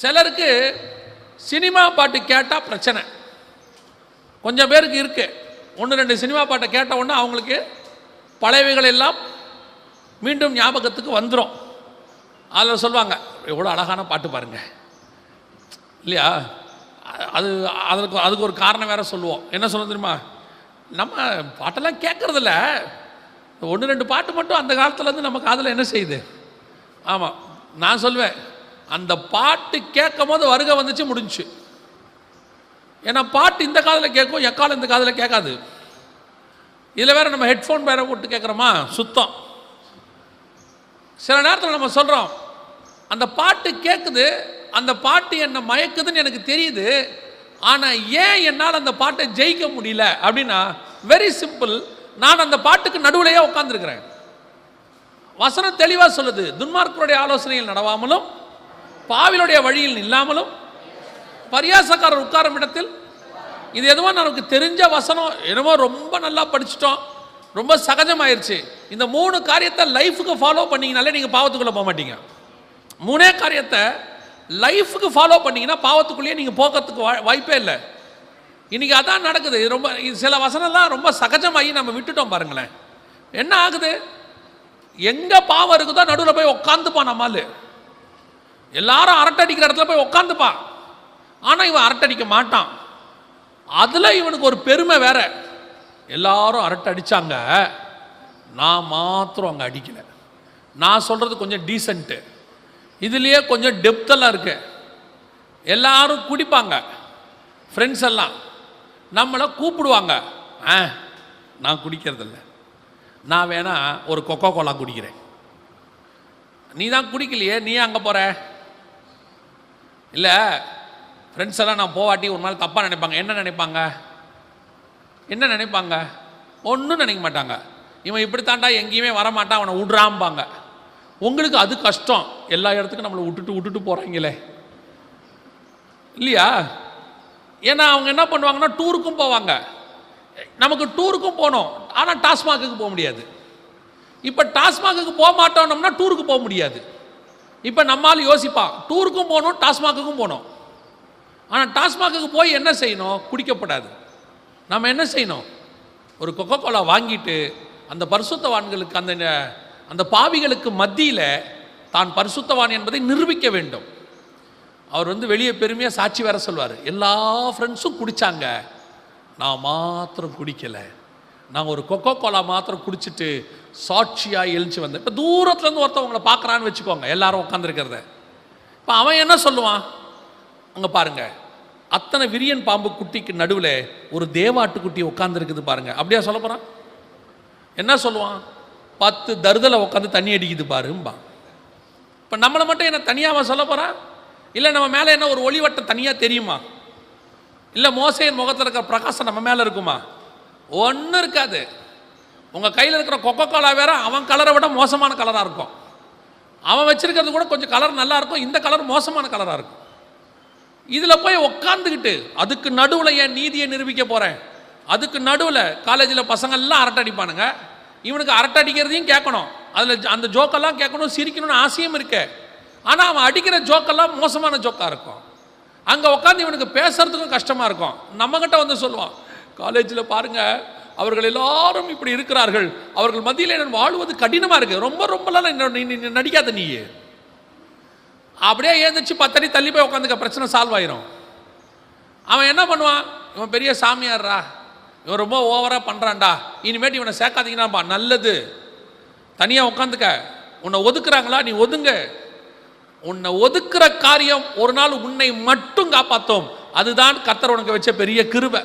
சிலருக்கு சினிமா பாட்டு கேட்டால் பிரச்சனை. கொஞ்சம் பேருக்கு இருக்கு. ஒன்று ரெண்டு சினிமா பாட்டை கேட்ட உடனே அவங்களுக்கு பழையவைகள் எல்லாம் மீண்டும் ஞாபகத்துக்கு வந்துடும் அதில் சொல்லுவாங்க எவ்வளோ அழகான பாட்டு பாருங்க. இல்லையா? அது அதற்கு அதுக்கு ஒரு காரணம் வேற சொல்லுவோம். என்ன சொல்ல தெரியுமா? நம்ம பாட்டெல்லாம் கேட்கறதில்ல ஒன்று ரெண்டு பாட்டு மட்டும் அந்த காலத்துலேருந்து நம்ம காதில் என்ன செய்யுது? ஆமாம் நான் சொல்லுவேன் அந்த பாட்டு கேட்கும் போது வருகை வந்துச்சு முடிஞ்சுச்சு ஏன்னா பாட்டு இந்த காதில் கேட்கும் எக்காலம் இந்த காதில் கேட்காது. இதில் வேற நம்ம ஹெட்ஃபோன் வேறு போட்டு கேட்குறோமா? சுத்தம். சில நேரத்தில் நம்ம சொல்கிறோம் அந்த பாட்டு கேட்குது அந்த பாட்டு என்னை மயக்குதுன்னு எனக்கு தெரியுது ஆனால் ஏன் என்னால் அந்த பாட்டை ஜெயிக்க முடியல அப்படின்னா வெரி சிம்பிள் நான் அந்த பாட்டுக்கு நடுவுலையே உட்காந்துருக்கிறேன் வசனம் தெளிவாக சொல்லுது துன்மார்க்கருடைய ஆலோசனையில் நடவாமலும் பாவிலுடைய வழியில் இல்லாமலும் பரியாசக்காரர் உட்காரும் இடத்தில் இது எதுவோ நமக்கு தெரிஞ்ச வசனம் என்னமோ ரொம்ப நல்லா படிச்சிட்டோம் ரொம்ப சகஜமாயிருச்சு. இந்த மூணு காரியத்தை லைஃபுக்கு ஃபாலோ பண்ணிங்கனாலே நீங்கள் பாவத்துக்குள்ளே போக மாட்டீங்க. மூணே காரியத்தை லைஃபுக்கு ஃபாலோ பண்ணிங்கன்னா பாவத்துக்குள்ளேயே நீங்கள் போகிறதுக்கு வாய்ப்பே இல்லை. இன்றைக்கி அதான் நடக்குது. ரொம்ப இது சில வசனம்லாம் ரொம்ப சகஜமாகி நம்ம விட்டுட்டோம் பாருங்களேன். என்ன ஆகுது? எங்கே பாவம் இருக்குதோ நடுவில் போய் உட்காந்துப்பான் நம்மால் எல்லாரும் அரட்டை அடிக்கிற இடத்துல போய் உட்காந்துப்பான் ஆனால் இவன் அரட்டை அடிக்க மாட்டான். அதில் இவனுக்கு ஒரு பெருமை வேற. எல்லாரும் அரட்டை அடித்தாங்க நான் மாத்திரம் அங்கே அடிக்கல. நான் சொல்கிறது கொஞ்சம் டீசென்ட்டு இதுலேயே கொஞ்சம் டெப்த்தெல்லாம் இருக்கு. எல்லாரும் குடிப்பாங்க. ஃப்ரெண்ட்ஸ் எல்லாம். நம்மளை கூப்பிடுவாங்க. ஆ நான் குடிக்கிறதில்ல. நான் வேணா ஒரு கொக்கோ கோலா குடிக்கிறேன். நீ தான் குடிக்கலையே? நீ அங்கே போகிற இல்லை ஃப்ரெண்ட்ஸ் எல்லாம் நான் போவாட்டி ஒரு நாள் தப்பாக நினைப்பாங்க. என்ன நினைப்பாங்க? என்ன நினைப்பாங்க? ஒன்றும் நினைக்க மாட்டாங்க. இவன் இப்படித்தாண்டா எங்கேயுமே வரமாட்டான் அவனை விட்றாம்பாங்க. உங்களுக்கு அது கஷ்டம். எல்லா இடத்துக்கும் நம்மளை விட்டுட்டு விட்டுட்டு போகிறாங்களே இல்லையா? ஏன்னா அவங்க என்ன பண்ணுவாங்கன்னா டூருக்கும் போவாங்க. நமக்கு டூருக்கும் போகணும் ஆனால் டாஸ்மாகுக்கு போக முடியாது. இப்போ டாஸ்மாகுக்கு போக மாட்டோம்னோம்னா டூருக்கு போக முடியாது. இப்போ நம்மால் யோசிப்பான். டூருக்கும் போகணும் டாஸ்மாகுக்கும் போகணும். ஆனால் டாஸ்மாகுக்கு போய் என்ன செய்யணும்? குடிக்கப்படாது. நம்ம என்ன செய்யணும்? ஒரு கொக்கோ கோலா வாங்கிட்டு அந்த பரிசுத்தவான்களுக்கு அந்த அந்த பாவிகளுக்கு மத்தியில் தான் பரிசுத்தவான் என்பதை நிரூபிக்க வேண்டும். அவர் வந்து வெளியே பெருமையாக சாட்சி வேற சொல்வார். எல்லா ஃப்ரெண்ட்ஸும் குடித்தாங்க நான் மாத்திரம் குடிக்கலை. நான் ஒரு கொக்கோ கோலா மாத்திரம் குடிச்சிட்டு சாட்சியாக எழுச்சி வந்தேன். இப்போ தூரத்துலேருந்து ஒருத்தவங்களை பார்க்குறான்னு வச்சுக்கோங்க எல்லாரும் உட்காந்துருக்கிறத இப்போ அவன் என்ன சொல்லுவான்? அங்கே பாருங்க அத்தனை விரியன் பாம்பு குட்டிக்கு நடுவில் ஒரு தேவாட்டுக்குட்டி உட்காந்துருக்குது பாருங்க. அப்படியா சொல்ல போகிறான் என்ன சொல்லுவான்? பத்து தருதலை உட்காந்து தண்ணி அடிக்குது பாரும்பா. இப்போ நம்மளை மட்டும் என்ன தனியாக சொல்ல போகிறான் இல்லை நம்ம மேலே என்ன ஒரு ஒளிவட்டம் தனியாக தெரியுமா? இல்லை மோசையின் முகத்தில் இருக்கிற பிரகாசம் நம்ம மேலே இருக்குமா? ஒன்றும் இருக்காது. உங்கள் கையில் இருக்கிற கொக்கோ கோலா வேற அவன் கலரை விட மோசமான கலராக இருக்கும். அவன் வச்சிருக்கிறது கூட கொஞ்சம் கலர் நல்லா இருக்கும். இந்த கலர் மோசமான கலராக இருக்கும். இதில் போய் உக்காந்துக்கிட்டு அதுக்கு நடுவில் என் நீதியை நிரூபிக்க போகிறேன் அதுக்கு நடுவில் காலேஜில் பசங்கள்லாம் அரட்டை அடிப்பானுங்க இவனுக்கு அரட்டை அடிக்கிறதையும் கேட்கணும். அதில் அந்த ஜோக்கெல்லாம் கேட்கணும் சிரிக்கணும்னு ஆசையும் இருக்கு. ஆனால் அவன் அடிக்கிற ஜோக்கெல்லாம் மோசமான ஜோக்காக இருக்கும். அங்கே உட்காந்து இவனுக்கு பேசுறதுக்கும் கஷ்டமாக இருக்கும். நம்மக்கிட்ட வந்து சொல்லுவான் காலேஜில் பாருங்க அவர்கள் எல்லாரும் இப்படி இருக்கிறார்கள். அவர்கள் மத்தியில் நான் வாழ்வது கடினமாக இருக்குது ரொம்ப ரொம்பலாம் நான் நீ- நடிக்காத நீ அப்படியே ஏந்திரிச்சு பத்தடி தள்ளி போய் உட்காந்துக்க பிரச்சனை சால்வ் ஆயிரும். அவன் என்ன பண்ணுவான்? இவன் பெரிய சாமியார்ரா. இவன் ரொம்ப ஓவராக பண்ணுறான்டா இனிமேட்டு இவனை சேர்க்காதீங்கன்னாப்பா நல்லது. தனியாக உட்காந்துக்க. உன்னை ஒதுக்குறாங்களா? நீ ஒதுங்க. உன்னை ஒதுக்குற காரியம் ஒரு நாள் உன்னை மட்டும் காப்பாற்றும் அதுதான் கத்தர் உனக்கு வச்ச பெரிய கிருவை